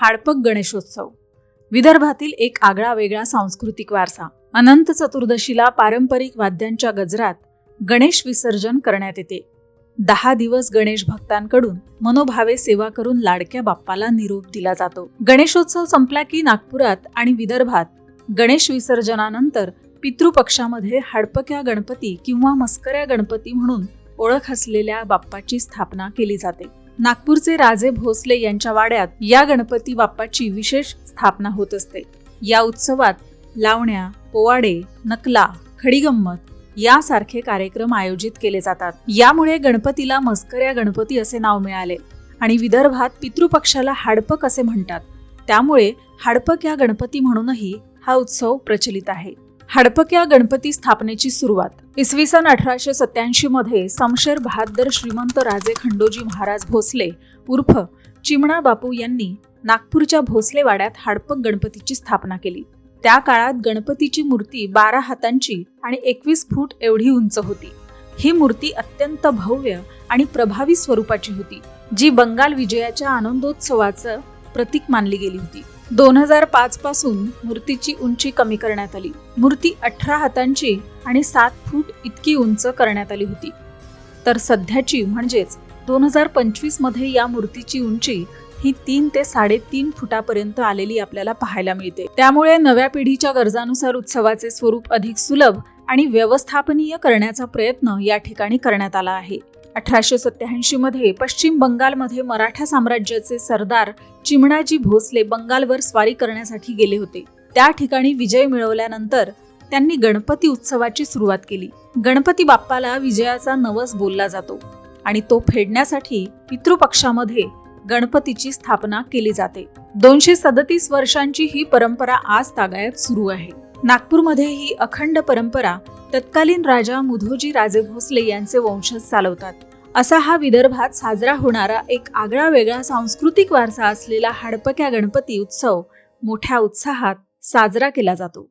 हाडपक गणेशोत्सव. विदर्भातील एक आगळा वेगळा सांस्कृतिक वारसा. अनंत चतुर्दशीला पारंपरिक वाद्यांच्या गजरात गणेश विसर्जन करण्यात येते. दहा दिवस गणेश भक्तांकडून मनोभावे सेवा करून लाडक्या बाप्पाला निरोप दिला जातो. गणेशोत्सव संपला की नागपुरात आणि विदर्भात गणेश विसर्जनानंतर पितृपक्षामध्ये हाडपक्या गणपती किंवा मस्कऱ्या गणपती म्हणून ओळख असलेल्या बाप्पाची स्थापना केली जाते. नागपूरचे राजे भोसले यांच्या वाड्यात या गणपती बाप्पाची विशेष स्थापना होत असते. या उत्सवात लावण्या पोवाडे नकला खडीगंमत यासारखे कार्यक्रम आयोजित केले जातात. यामुळे गणपतीला मस्कऱ्या गणपती असे नाव मिळाले आणि विदर्भात पितृपक्षाला हाडपक असे म्हणतात. त्यामुळे हाडपक या गणपती म्हणूनही हा उत्सव प्रचलित आहे. हडपक्या गणपती स्थापनेची सुरुवात. इसवी सन अठराशे सत्याऐंशी मध्ये समशेर बहादर श्रीमंत राजे खंडोजी महाराज भोसले उर्फ चिमणा बापू यांनी नागपूरच्या भोसले वाड्यात हाडपक गणपतीची स्थापना केली. त्या काळात गणपतीची मूर्ती बारा हातांची आणि एकवीस फूट एवढी उंच होती. ही मूर्ती अत्यंत भव्य आणि प्रभावी स्वरूपाची होती. जी बंगाल विजयाच्या आनंदोत्सवाचं प्रतीक मानली गेली होती. दोन हजार पाच पासून मूर्तीची उंची कमी करण्यात आली. मूर्ती अठरा हातांची आणि सात फूट इतकी उंच करण्यात आली होती. तर सध्याची म्हणजेच दोन हजार पंचवीसमध्ये या मूर्तीची उंची ही तीन ते साडेतीन फुटापर्यंत आलेली आपल्याला पाहायला मिळते. त्यामुळे नव्या पिढीच्या गरजानुसार उत्सवाचे स्वरूप अधिक सुलभ आणि व्यवस्थापनीय करण्याचा प्रयत्न या ठिकाणी करण्यात आला आहे. अठराशे सत्याऐंशी मध्ये पश्चिम बंगालमध्ये मराठा साम्राज्याचे सरदार चिमणाजी भोसले बंगालवर स्वारी करण्यासाठी गेले होते. त्या ठिकाणी विजय मिळवल्यानंतर त्यांनी गणपती उत्सवाची सुरुवात केली. गणपती बाप्पाला विजयाचा नवस बोलला जातो आणि तो फेडण्यासाठी पितृपक्षामध्ये गणपतीची स्थापना केली जाते. दोनशे सदतीस वर्षांची ही परंपरा आज तागायत सुरू आहे. नागपूरमध्ये ही अखंड परंपरा तत्कालीन राजा मुधोजी राजे भोसले यांचे वंशज चालवतात. असा हा विदर्भात साजरा होणारा एक आगळा वेगळा सांस्कृतिक वारसा असलेला हाडपक्या गणपती उत्सव मोठ्या उत्साहात साजरा केला जातो.